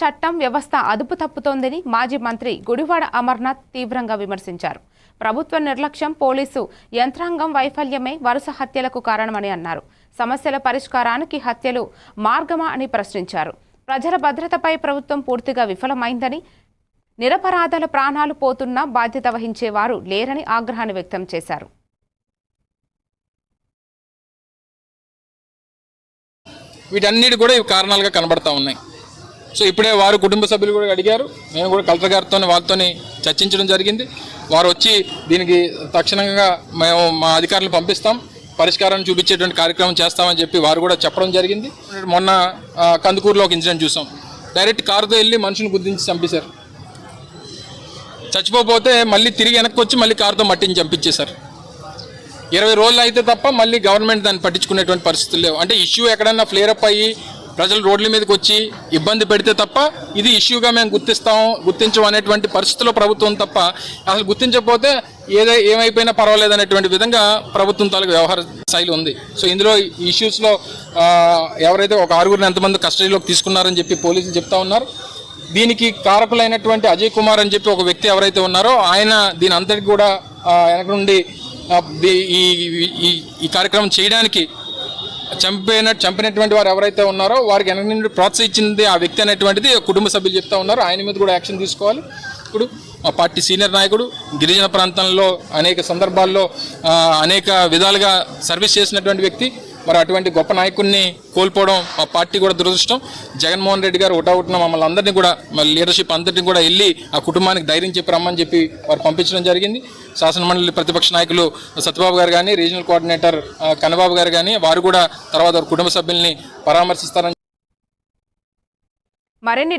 చట్టం వ్యవస్థ అదుపు తప్పుతోందని మాజీ మంత్రి గుడివాడ అమర్నాథ్ తీవ్రంగా విమర్శించారు. ప్రభుత్వ నిర్లక్ష్యం పోలీసు యంత్రాంగం వైఫల్యమే వరుస హత్యలకు కారణమని అన్నారు. సమస్యల పరిష్కారానికి హత్యలు మార్గమా అని ప్రశ్నించారు. ప్రజల భద్రతపై ప్రభుత్వం పూర్తిగా విఫలమైందని నిరపరాధాల ప్రాణాలు పోతున్నా బాధ్యత వహించేవారు లేరని ఆగ్రహాన్ని వ్యక్తం చేశారు. వీటన్నిటి కూడా ఇవి కారణాలుగా కనబడతా ఉన్నాయి. సో ఇప్పుడే వారు కుటుంబ సభ్యులు కూడా అడిగారు. మేము కూడా కలెక్టర్ గారితో వాళ్ళతో చర్చించడం జరిగింది. వారు వచ్చి దీనికి తక్షణంగా మేము మా అధికారులు పంపిస్తాం. పరిష్కారం చూపించేటువంటి కార్యక్రమం చేస్తామని చెప్పి వారు కూడా చెప్పడం జరిగింది. మొన్న కందుకూరులో ఒక ఇన్సిడెంట్ చూసాం. డైరెక్ట్ కారుతో వెళ్ళి మనుషులు గుర్తించి చంపేశారు. చచ్చిపోతే మళ్ళీ తిరిగి వెనక్కి వచ్చి మళ్ళీ కారుతో మట్టిని చంపించేశారు. ఇరవై రోజులు అయితే తప్ప మళ్ళీ గవర్నమెంట్ దాన్ని పట్టించుకునేటువంటి పరిస్థితులు లేవు. అంటే ఇష్యూ ఎక్కడన్నా ఫ్లేరప్ అప్ అయ్యి ప్రజలు రోడ్ల మీదకి వచ్చి ఇబ్బంది పెడితే తప్ప ఇది ఇష్యూగా మేము గుర్తిస్తాం గుర్తించం అనేటువంటి పరిస్థితుల్లో ప్రభుత్వం తప్ప అసలు గుర్తించకపోతే ఏదై ఏమైపోయినా పర్వాలేదు అనేటువంటి విధంగా ప్రభుత్వం తాలూకు వ్యవహార శైలి ఉంది. సో ఇందులో ఈ ఇష్యూస్లో ఎవరైతే ఒక ఆరుగురిని ఎంతమంది కస్టడీలోకి తీసుకున్నారని చెప్పి పోలీసులు చెప్తా ఉన్నారు. దీనికి కారకులైనటువంటి అజయ్ కుమార్ అని చెప్పి ఒక వ్యక్తి ఎవరైతే ఉన్నారో ఆయన దీని అంతటి కూడా వెనక నుండి ఈ కార్యక్రమం చేయడానికి చంపిన చంపినటువంటి వారు ఎవరైతే ఉన్నారో వారికి వెనక నుండి ప్రోత్సహించింది ఆ వ్యక్తి అనేటువంటిది కుటుంబ సభ్యులు చెప్తా ఉన్నారు. ఆయన మీద కూడా యాక్షన్ తీసుకోవాలి. ఇప్పుడు మా పార్టీ సీనియర్ నాయకుడు గిరిజన ప్రాంతంలో అనేక సందర్భాల్లో అనేక విధాలుగా సర్వీస్ చేసినటువంటి వ్యక్తి మరి అటువంటి గొప్ప నాయకుడిని కోల్పోవడం మా పార్టీ కూడా దురదృష్టం. జగన్మోహన్ రెడ్డి గారు ఒకటొకటిన మమ్మల్ని అందరినీ కూడా మా లీడర్షిప్ అందరినీ కూడా వెళ్ళి ఆ కుటుంబానికి ధైర్యం చెప్పి రమ్మని చెప్పి వారు పంపించడం జరిగింది. శాసనమండలి ప్రతిపక్ష నాయకులు సత్యబాబు గారు కానీ రీజనల్ కోఆర్డినేటర్ కన్నబాబు గారు కానీ వారు కూడా తర్వాత వారి కుటుంబ సభ్యుల్ని పరామర్శిస్తారని మరిన్ని